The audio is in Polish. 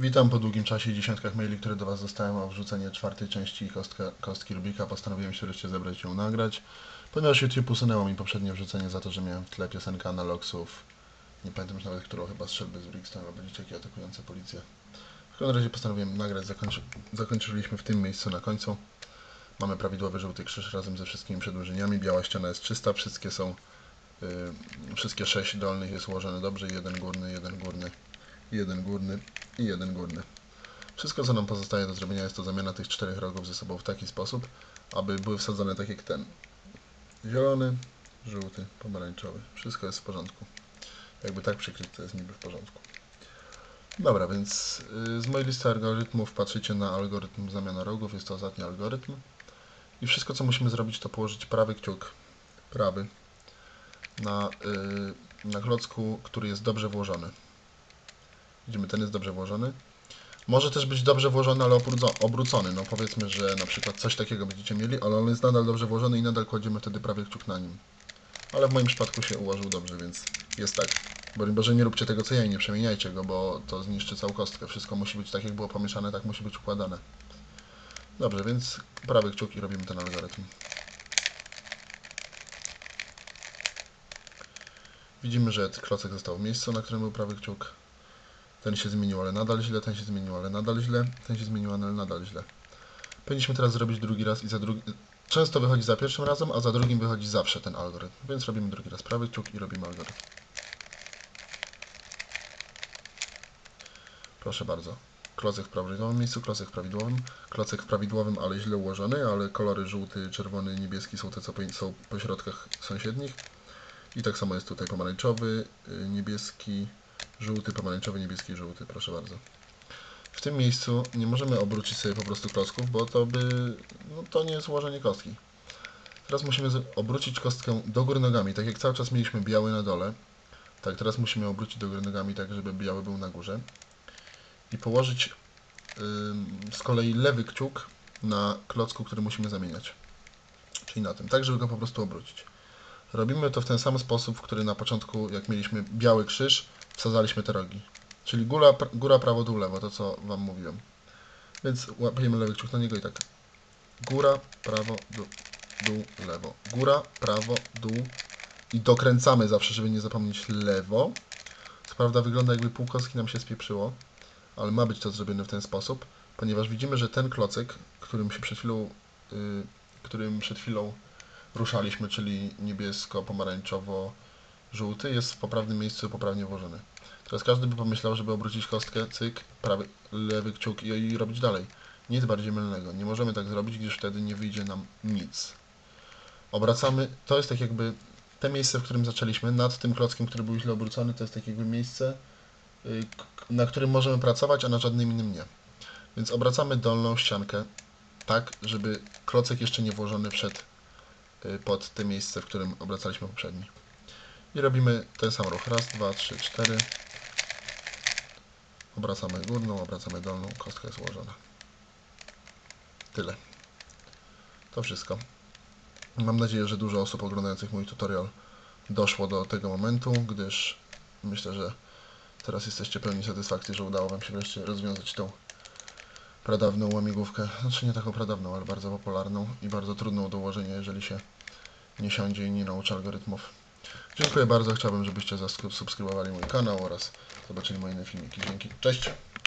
Witam po długim czasie i dziesiątkach maili, które do Was dostałem o wrzucenie czwartej części kostka, kostki Rubika. Postanowiłem się wreszcie zebrać i ją nagrać, ponieważ YouTube usunęło mi poprzednie wrzucenie za to, że miałem w tle piosenkę Analogsów. Nie pamiętam już nawet, którą chyba strzelby z Brixton albo dzieciaki atakujące policję. W każdym razie postanowiłem nagrać, zakończy, zakończyliśmy w tym miejscu na końcu. Mamy prawidłowy żółty krzyż razem ze wszystkimi przedłużeniami. Biała ściana jest czysta, wszystkie są, yy, wszystkie sześć dolnych jest ułożone dobrze, jeden górny, jeden górny, jeden górny i jeden górny. Wszystko, co nam pozostaje do zrobienia, jest to zamiana tych czterech rogów ze sobą w taki sposób, aby były wsadzone tak jak ten. Zielony, żółty, pomarańczowy. Wszystko jest w porządku. Jakby tak przykryte, to jest niby w porządku. Dobra, więc y, z mojej listy algorytmów patrzycie na algorytm zamiana rogów. Jest to ostatni algorytm. I wszystko, co musimy zrobić, to położyć prawy kciuk, prawy, na, y, na klocku, który jest dobrze włożony. Widzimy, ten jest dobrze włożony. Może też być dobrze włożony, ale obróco- obrócony. No powiedzmy, że na przykład coś takiego będziecie mieli, ale on jest nadal dobrze włożony i nadal kładziemy wtedy prawy kciuk na nim. Ale w moim przypadku się ułożył dobrze, więc jest tak. Broń Boże, nie róbcie tego co ja i nie przemieniajcie go, bo to zniszczy całą kostkę. Wszystko musi być tak, jak było pomieszane, tak musi być układane. Dobrze, więc prawy kciuk i robimy ten algorytm. Widzimy, że klocek został w miejscu, na którym był prawy kciuk. Ten się zmienił, ale nadal źle, ten się zmienił, ale nadal źle, ten się zmienił, ale nadal źle. Powinniśmy teraz zrobić drugi raz i za drugi... Często wychodzi za pierwszym razem, a za drugim wychodzi zawsze ten algorytm. Więc robimy drugi raz prawy kciuk i robimy algorytm. Proszę bardzo. Klocek w prawidłowym miejscu, klocek w prawidłowym, klocek w prawidłowym, ale źle ułożony, ale kolory żółty, czerwony, niebieski są te, co są po środkach sąsiednich. I tak samo jest tutaj pomarańczowy, y, niebieski, żółty, pomarańczowy, niebieski, żółty. Proszę bardzo. W tym miejscu nie możemy obrócić sobie po prostu klocków, bo to by, no to nie jest ułożenie kostki. Teraz musimy obrócić kostkę do góry nogami, tak jak cały czas mieliśmy biały na dole. Tak, teraz musimy obrócić do góry nogami, tak żeby biały był na górze. I położyć ym, z kolei lewy kciuk na klocku, który musimy zamieniać. Czyli na tym, tak żeby go po prostu obrócić. Robimy to w ten sam sposób, w który na początku, jak mieliśmy biały krzyż, wsadzaliśmy te rogi. Czyli góra, góra prawo, dół, lewo, to co Wam mówiłem. Więc łapiemy lewy kciuk na niego i tak. Góra, prawo, dół, dół, lewo. Góra, prawo, dół i dokręcamy zawsze, żeby nie zapomnieć lewo. Co prawda wygląda jakby pół kostki nam się spieprzyło, ale ma być to zrobione w ten sposób, ponieważ widzimy, że ten klocek, którym się przed chwilą, y, którym przed chwilą ruszaliśmy, czyli niebiesko-pomarańczowo-żółty, jest w poprawnym miejscu poprawnie włożony. Teraz każdy by pomyślał, żeby obrócić kostkę, cyk, prawy, lewy kciuk i, i robić dalej. Nic bardziej mylnego. Nie możemy tak zrobić, gdyż wtedy nie wyjdzie nam nic. Obracamy, to jest tak jakby te miejsce, w którym zaczęliśmy, nad tym klockiem, który był źle obrócony, to jest tak jakby miejsce, y, na którym możemy pracować, a na żadnym innym nie. Więc obracamy dolną ściankę tak, żeby klocek jeszcze nie włożony wszedł y, pod te miejsce, w którym obracaliśmy poprzedni. I robimy ten sam ruch. Raz, dwa, trzy, cztery. Obracamy górną, obracamy dolną, kostka jest ułożona. Tyle. To wszystko. Mam nadzieję, że dużo osób oglądających mój tutorial doszło do tego momentu, gdyż myślę, że teraz jesteście pełni satysfakcji, że udało Wam się wreszcie rozwiązać tą pradawną łamigłówkę. Znaczy nie taką pradawną, ale bardzo popularną i bardzo trudną do ułożenia, jeżeli się nie siądzie i nie nauczy algorytmów. Dziękuję bardzo. Chciałbym, żebyście zasubskrybowali mój kanał oraz zobaczyli moje inne filmiki. Dzięki. Cześć!